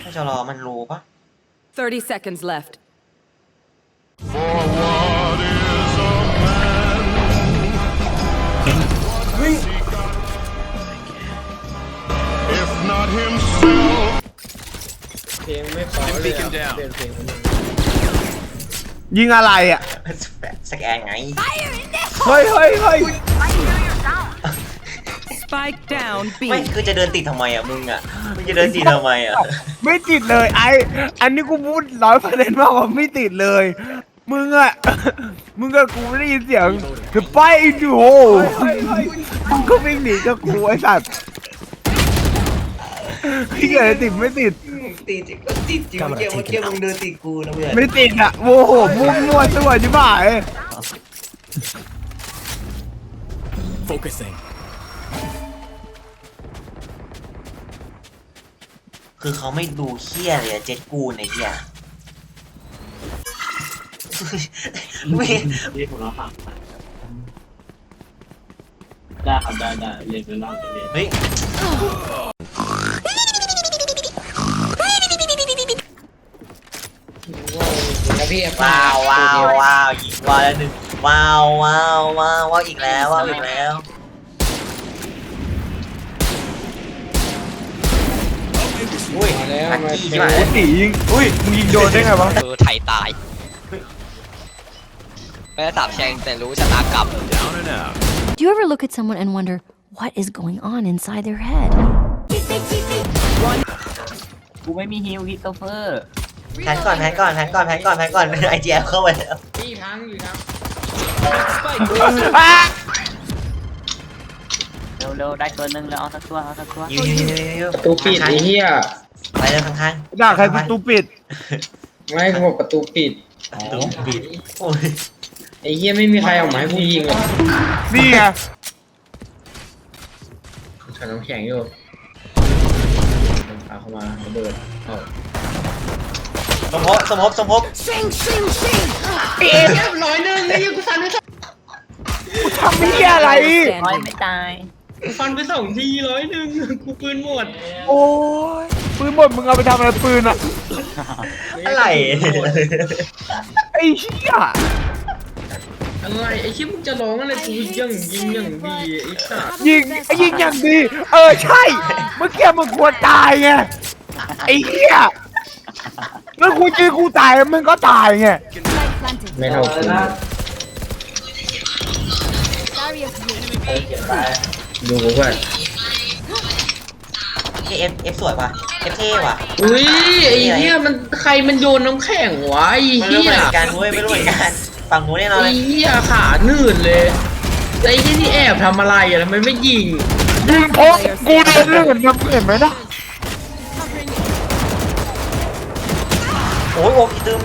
ถ้าจะรอมันรู้ปะ 30 seconds left. For what is a man? If not himself. เพลงไม่พอเลยอะเปลี่ยนเพลงมันยิงอะไรอะ สแกนไง เฮ้ยเฮ้ยเฮ้ย Spike down B. ไม่คือจะเดินติดทำไมอะมึงอะมึงจะเดินติดทำไมอะไม่ติดเลยไออันนี้กูพูดร้อยเปอร์เซ็นต์มากกว่าไม่ติดเลย มึงอะมึงกับกูไม่ได้ยินเสียงจะไปดูโหมึงก็วิ่งหนีกับกูไอ้สัตว์พี่เกิดติดไม่ติด ติดก็ติดจริงเมื่อกี้เมื่อกี้มึงเดินติดกูนะเพื่อนไม่ติดอะโมโหมุ่งมั่วตัวจิ๋บ่าย Focusing. คือเขาไม่ดูเคี้ยเลยอะเจ็ดกูในเฮียไม่นี่ผมเราฝากได้ครับได้ได้เรียนเป็นรอบเรียนเฮ้ยแล้วพี่ว้าวว้าวว้าวยิงว้าวแล้วหนึ่งว้าวว้าวว้าวว้าวอีกแล้วว้าวอีกแล้ว อุ้ยมาแล้วลักมากี้ใช่ไหมไอ้ตียิงอุ้ยมึงยิงโดนได้ไงวะ เออไทยตายไม่ได้สาบแช่งแต่รู้ชะตากรรม Down and out. Do you ever look at someone and wonder what is going on inside their head? กูไม่มีฮิวฮิตโตเฟอร์แพนก่อนแพนก่อนแพนก่อนแพนก่อนแพนก่อนไอเจียเข้าไปแล้วพี่พังอยู่ครับเร็วๆได้ตัวหนึ่งแล้วเอาสักตัวเอาสักตัวยิวยิวยิวยิวยิวประตูปิดไอ้เหี้ย ไปเลยข้างๆด่าใครประตูปิด ไม่กูบอกประตูปิดประตูปิดโอ้ยไอ้เหี้ยไม่มีใครออกมาให้กูยิงหรอกนี่ไงฉันน้ำแข็งอยู่พาเข้ามาระเบิดเอาสมภพสมภพสมภพร้อยหนึ่งไอ้เหี้ยกูฟันไปสองทำไม่ได้อะไร ร้อยไม่ตายฟันไปสองทีร้อยหนึ่งกูปืนหมด โอ้ย ปืนหมดมึงเอาไปทำอะไรปืนอะอะไร ไอ้เหี้ยอะไร ไอ้เหี้ยมึงจะร้องอะไรกูยังยิงอย่างดีไอ้สัสยิงไอ้ยิงอย่างดี เออใช่ เมื่อกี้มึงควรตายไง ไอ้เหี้ยแล้วกูจีกูตายมึงก็ตายไงไม่เท่ากูดูกูเพื่อนเอฟเอฟสวยป่ะ เอฟเท่ว่ะ อุ้ยไอ้เหี้ยมันใครมันโยนน้ำแข็งวะไอ้ไม่รู้เหี้เหยมือนกันเว้ยไม่รู้เหมือนกันฝั่งนู้นแน่นอนเลไอ้ยเหี้ยขาหนืดเลยไอ้เหี้ยนี่แอบทำอะไรอะทำไมไม่ยิงยิงเพราะกูโดนเรื่องน้ำเห็นไหมนะโอ้ยโอ้ยอีตึม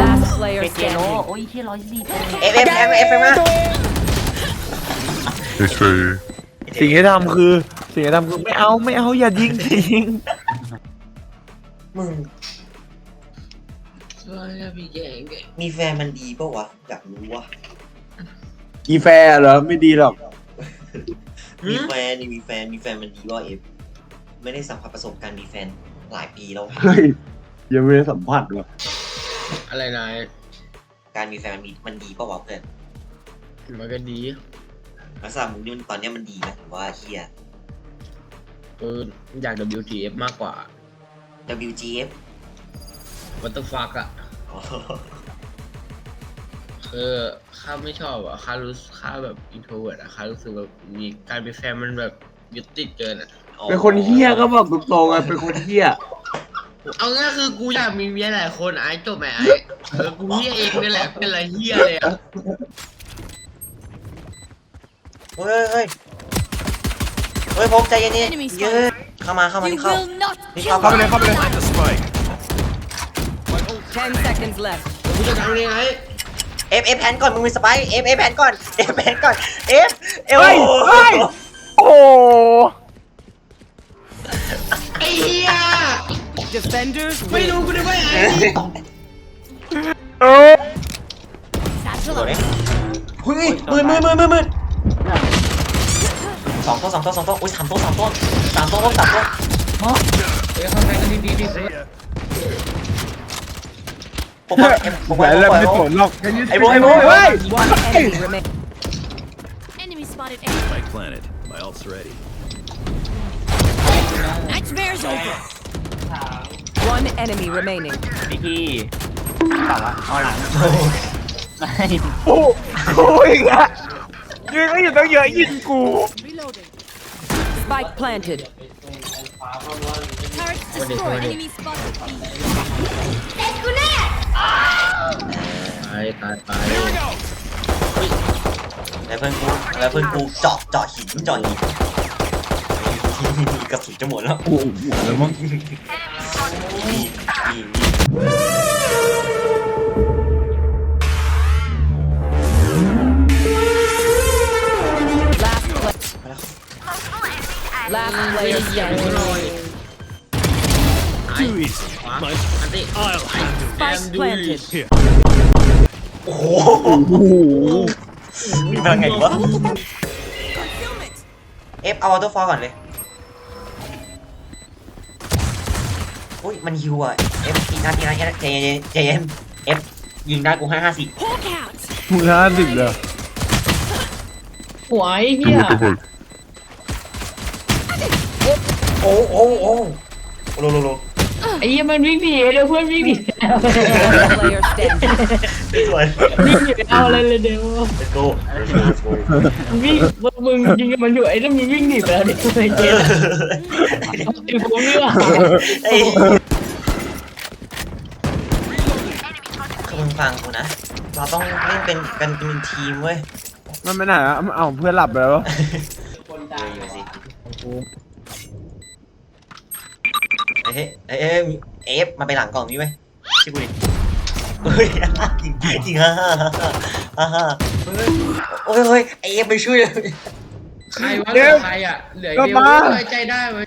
Last player เจโร่ standing. โอ้ยที่ร้อยสี่เอฟเอฟเอฟเอฟไปมาสิ่งที่ทำคือ สิ่งที่ทำคือไม่เอาไม่เอาอย่ายิงยิงมึงพี่แกงมีแฟนมันดีป่าวะอยากรู้วะอีแฟร์เหรอไม่ดีหรอก มีแฟนนี่มีแฟนมีแฟนมันดีป่ะเอฟไม่ได้สัมผัสประสบการณ์มีแฟนหลายปีแล้ว เฮ้ย ยังไม่ได้สัมผัสว่ะอะไรนายการมีแฟนมันมีมันดีป่าวะเพื่อนมันก็ดี ลักษณะมึงนี่มันตอนเนี้ยมันดีไหมหรือว่าเฮีย เอออยาก WTF มากกว่า WGF What the fuck อะอ๋อคือข้าไม่ชอบอะข้ารู้ข้าแบบ introvert อะข้ารู้สึกแบบมีการเป็นแฟนมันแบบยึดติดเกินอะเป็นคนเฮี้ยก็บอกตรงๆไงเป็นคนเฮี้ยเอาง่ายคือกูอยากมีเมียหลายคนไอ้จบไหมไอ้เออกูเฮียเองนี่แหละเป็นอะไรเฮียเลยอะเฮ้ยเฮ้ย เฮ้ยพกใจเย็นๆเยอะเข้ามาเข้ามานี่เข้านี่เข้าเข้าไปเลยเข้าไปเลย Find the spike. 10 seconds left. กูจะทำยังไงเอฟเอฟแพนก่อนมึงมีสไปเอฟเอฟแพนก่อนเอฟแพนก่อนเอฟเอฟเฮ้ยเฮ้ย โอ้โห ไอ้เฮีย Defenders ไม่ win. รู้กูได้ไหมไอ้เออตัวนี้เฮ้ยมืดมืดมืดมืดมืด สองตัวสองตัวสองตัวอุ้ยสามตัวสามตัวสามตัวสามตัวเฮ้ยเข้าใจกันดีๆดิผมว่าเอ็มผมว่าแต่เอ็มแล้วปล่อยไม่โอ้สนหรอกไอ้โบไอ้โบไอ้โบเฮ้ย One enemy remaining. Enemy spotted A. Spike planted. My ult's ready. Nightmare's over. One enemy remaining. พี่ที่เปล่าวะเอาหลังไม่โอ้โหอีกอะยืนก็อยู่ตั้งเยอะยิงกู Reloading. Spike planted. Turret destroyed. Enemy spotted B. ตายตายตายแล้วเพื่อนกูแล้วเพื่อนกูเจาะเจาะหินเจาะหินกระสุนจะหมดแล้วโอ้โหแล้วมั้งนี่นี่ Last Last player standing. ตายขวาอันนี้ I'll handle Spike planted. โอ้โหโอ้โหมีพลังไงวะ เอฟเอาออโต้ฟอลก่อนเลย อุ้ย มันฮิวอะ เอฟอีกนัดอีกนัดใจเย็นใจเย็นเอฟยิงได้กูห้าห้าสิ Hawk out. มึงห้าสิบเลยหัวไอ้เหี้ย โอ้โอ้โอ้โลโลโลไอ้เหี้ยมันวิ่งหนีเดี๋ยวเพื่อนวิ่งหนี Last player standing. สวย วิ่งหนีเอาอะไรเลยเดี๋ยว let's go let's go วิ่งมึงยิงกับมันอยู่ไอ้เรื่องมึงวิ่งหนีไปแล้วเดี๋ยวไอ้เจ๊ไอ้พวกนี้อะเอ้ยคือมึงฟังกูนะ เราต้องเล่นเป็นกันเป็นทีมเว้ยมันไม่ไหนอะเอ้าเพื่อนหลับไปแล้ว เอออยู่สิ เอ้ยเอ้ยเอ้ยเอฟมาไปหลังกล่องนี้เว้ยชื่อกูดิเฮ้ยจริงจริงฮ่าฮ่าฮ่าฮ่าโอ้ยเฮ้ยเอฟไปช่วยเลยใครวะเหลือใครอะเหลือเดียวไว้ใจได้ไหม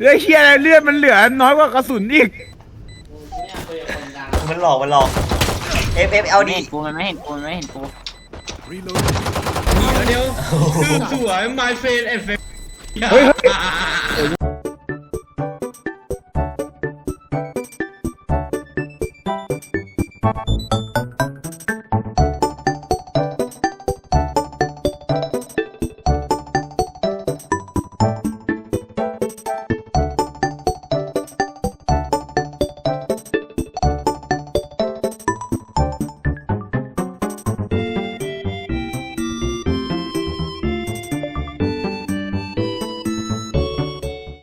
เรื่องเฮียอะไรเลือดมันเหลือน้อยกว่ากระสุนอีกมันหลอกมันหลอกเอฟเอฟเอาไม่ดิเห็นกูมันไม่เห็นกูมันไม่เห็นกู Reload. เดี๋ยวเดี๋ยวคือสวย my friend and friend เฮ้ยเฮ้ย